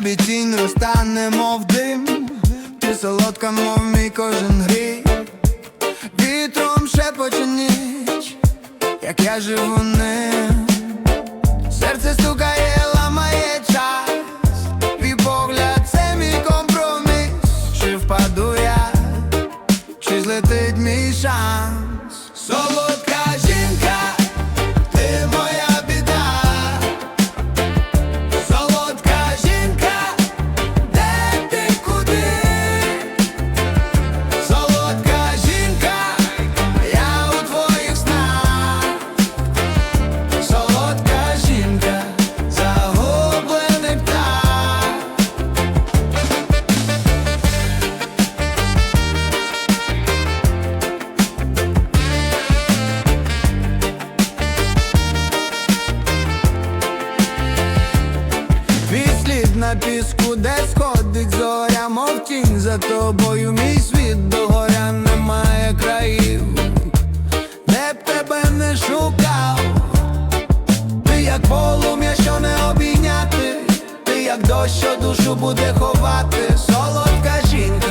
небі тінь розтане, мов дим, ти солодка, мов мій кожен гріх, вітром шепоче ніч, як я живу ним, серце стукає, ламає час, твій погляд це мій компроміс, чи впаду я, чи злетить мій шанс, солодка. Твій слід на піску, де сходить зоря, мов тінь за тобою, мій світ до горя немає країв, де б тебе не шукав, ти як полум'я, що не обійняти, ти як дощ, що душу буде ховати, солодка жінка,